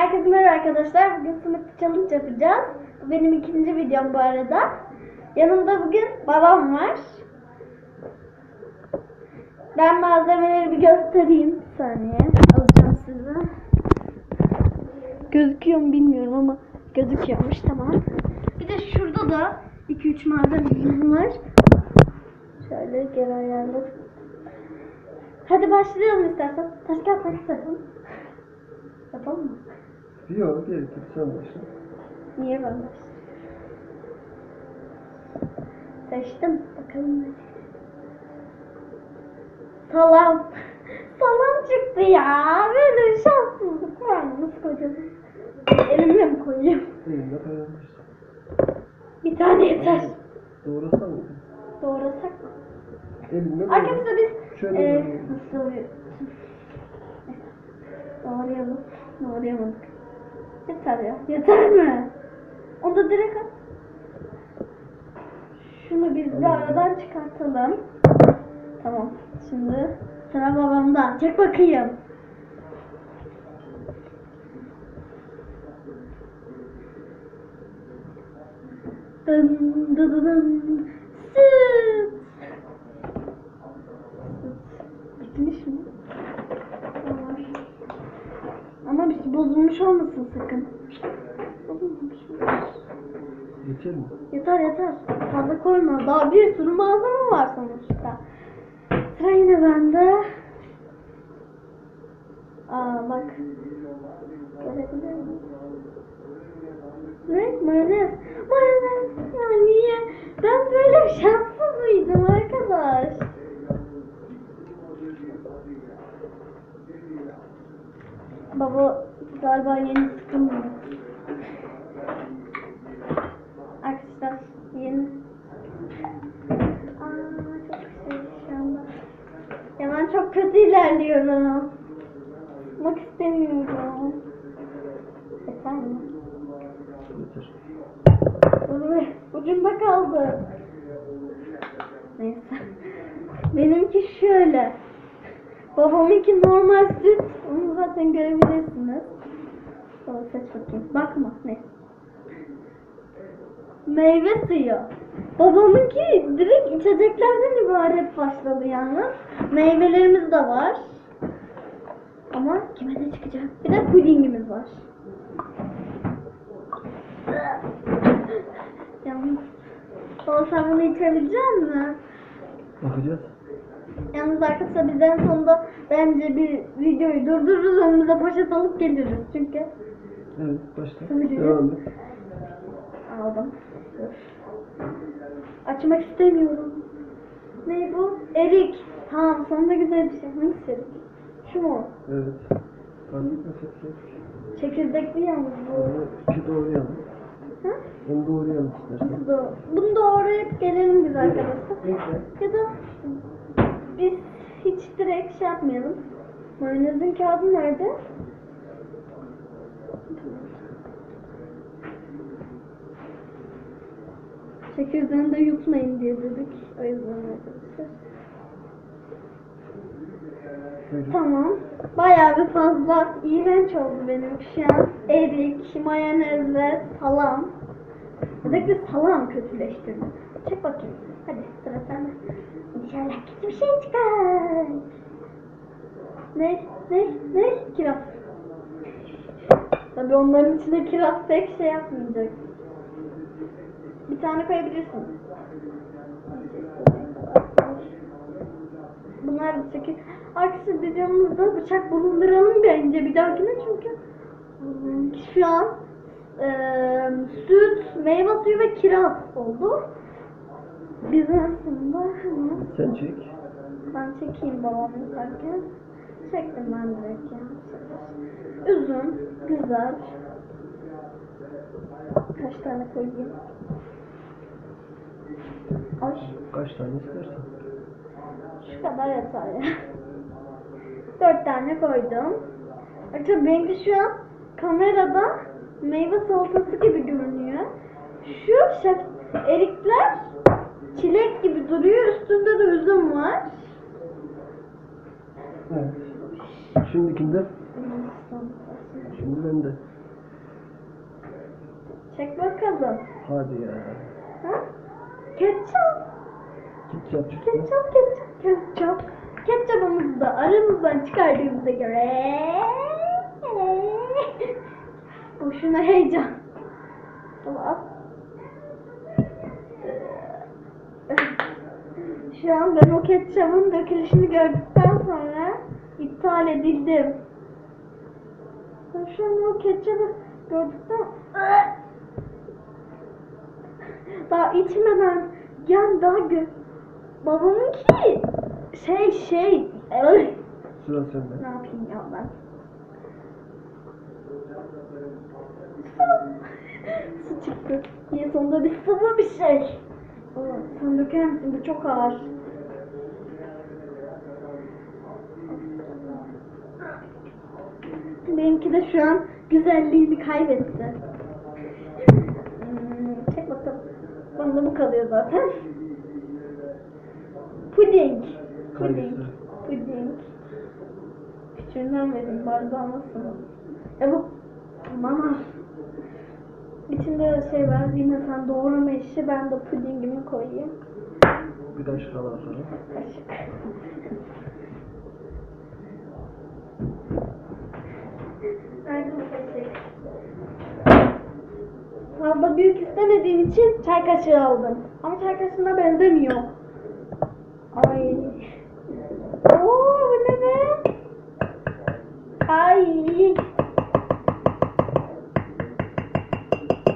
Herkese merhaba arkadaşlar. Bugün sınıf challenge yapacağız. Bu benim ikinci videom bu arada. Yanımda bugün babam var. Ben malzemeleri bir göstereyim. Bir saniye. Alacağım size. Gözüküyor mu bilmiyorum ama gözüküyormuş tamam. Bir de şurada da 2-3 malzemem var. Şöyle geri ayarladım. Hadi başlayalım istersen. Taş kağıt makas. Yapalım mı? Yok gerek yok sen başla. Niye ben başlayayım? Seçtim. Bakalım ne Salam. Salam çıktı ya. Böyle şanssızlık var mı? Nasıl koyacağım? Elimle mi koyayım? Elimle koyabilirsin. Bir tane yeter. Doğrasan mı? Doğrasak mı? Elinle doğra. Arkadaşlar biz Şöyle e, doğrayalım. nasıl oluyor? Doğrayalım. Doğrayamadık. Yeter ya. Yeter mi? Onu da direkt at. Şunu biz bir aradan çıkartalım. Tamam. Şimdi sıra babamda. Çek bakayım. Dın dı dı dın. Süt. Bitmiş mi? Var. Ama bir şey bozulmuş olmasın sakın. Bozulmamış? Geçer mi? Yeter yeter. Fazla koyma. Daha bir sürü malzeme var sonuçta. Sıra yine bende. Aa bak. Görebilir miyim? Ne? Mayonez. Mayonez. Ya niye? Ben böyle şanssız mıydım Baba galiba yeni sıkılmıyor. Arkadaşlar yeni. Aa çok şey şu anda. Ya ben çok kötü ilerliyorum. Bak istemiyorum. Be, ucunda kaldı. Neyse. Benimki şöyle. Babamınki normal süt. Onu zaten görebilirsiniz. Sonra seç bakayım. Bakma. Neyse. Meyve suyu. Babamınki direkt içeceklerden ibaret başladı yalnız. Meyvelerimiz de var. Ama kime ne çıkacak? Bir de pudingimiz var. Yalnız. Baba sen bunu içebilecek misin? Bakacağız. Yalnız arkadaşlar biz en sonunda bence bir videoyu durdururuz önümüze poşet alıp geliriz çünkü. Evet başla. Tabii. Devam et. Aldım. Açmak istemiyorum. Ne bu? Erik. Tamam sonunda güzel bir şey. Hangisi erik? Şu mu? Evet. Fark etmez hepsi. Çekirdekli yalnız bu. Onu iki doğrayalım. Ha? Onu doğrayalım istersen. Bunu doğrayıp gelelim biz arkadaşlar. Bekle. Ya da biz hiç direkt şey yapmayalım. Mayonezin kağıdı nerede? Çekirdeğini de yutmayın diye dedik. O yüzden. Tamam. Bayağı bir fazla iğrenç oldu benim şu an. Erik, mayonez ve salam. Özellikle salam kötüleştirdi. Çek bakayım. Hadi sıra sende. Bir şey çıkar. Ne? Ne? Ne? Kiraz. Tabii onların içinde kiraz pek şey yapmayacak. Bir tane koyabilirsin. Bunlar da çekil. Arkadaşlar biz yanımızda bıçak bulunduralım bence bir dahakine çünkü şu an eee süt, meyve suyu ve kiraz oldu. Biz aslında Sen çek. Ben çekeyim babam yaparken. Çektim ben direkt ya. Üzüm, güzel. Kaç tane koyayım? Ay, Kaç tane istersen. şu kadar yeter ya. Dört tane koydum. Arkadaşlar benimki şu an kamerada meyve salatası gibi görünüyor. Şu şef, erikler çilek gibi duruyor. Üstünde de üzüm var. Evet. Şimdikinde Şimdi ben de. Çek bakalım. Hadi ya. Ha? Ketçap. Ketçap çıktı. Ketçap, ketçap, ketçap. Ketçapımızı da aramızdan çıkardığımıza göre... Boşuna heyecan. Tamam. Şu an ben o ketçapın dökülüşünü gördükten sonra iptal edildim. An o ketçapı gördükten daha içmeden yan daha gö babamınki şey şey Ay, Sıra sende. ne yapayım ya ben? Su çıktı. Yine sonunda bir sıvı bir şey? Sen döker misin? Bu çok ağır benimki de şu an güzelliğini kaybetti. Hmm, çek bakalım. Bana bu kalıyor zaten. Puding. Puding. Puding. Küçüğünden vereyim bardağı nasıl ya bu mama İçinde şey var yine sen doğrama işi ben de pudingimi koyayım. Bir de şuralar sonra. kaşık Nerede bu kaşık? Fazla büyük istemediğim için çay kaşığı aldım. Ama çay kaşığına benzemiyor. Ay. Oo bu ne be? Ay.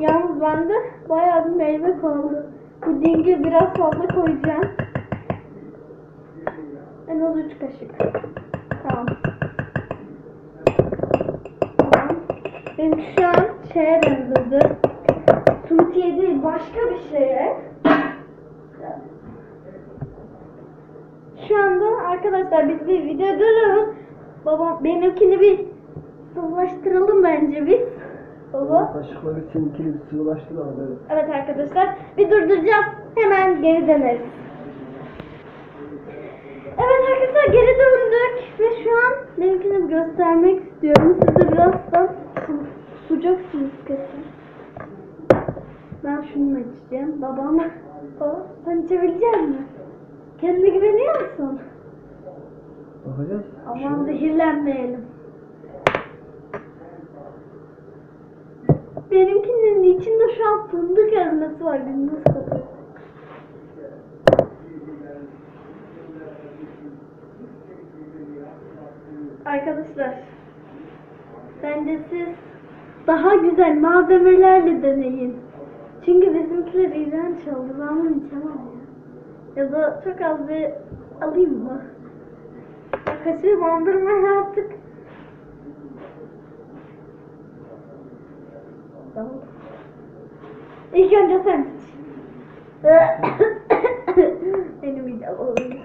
Yalnız bende bayağı bir meyve kaldı. Pudingi biraz fazla koyacağım. En az üç kaşık. Tamam. Tamam. Benim şu an şeye benzedi. Başka bir şeye. Şu anda arkadaşlar biz bir video durun. Babam benimkini bir sıvılaştıralım bence biz. Baba. Kaşıkla bir seninkini bir sıvılaştır ama böyle. Evet arkadaşlar bir durduracağız. Hemen geri döneriz. Evet arkadaşlar geri döndük ve şu an benimkini göstermek istiyorum. Siz de birazdan su- sucaksınız kesin. Ben şununla içeceğim. Babam, baba sen içebilecek misin? Kendine güveniyor musun? Bakacağız. Aman zehirlenmeyelim. Benimkinin içinde şu an fındık ezmesi var. Gündüz kapı. Arkadaşlar, bence siz daha güzel malzemelerle deneyin. İğrenç oldu. Ben bunu içemem ya. Ya da çok az bir alayım mı? Kaşığı bandırma artık. Tamam. İlk önce sen iç. Benim midem oluyor.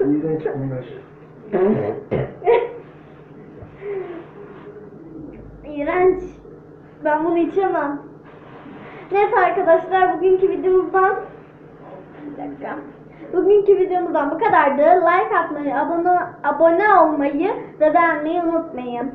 İğrenç bunlar. İğrenç. Ben bunu içemem. Neyse arkadaşlar bugünkü videomuzdan bir. Bugünkü videomuzdan bu kadardı. Like atmayı, abone abone olmayı ve beğenmeyi unutmayın.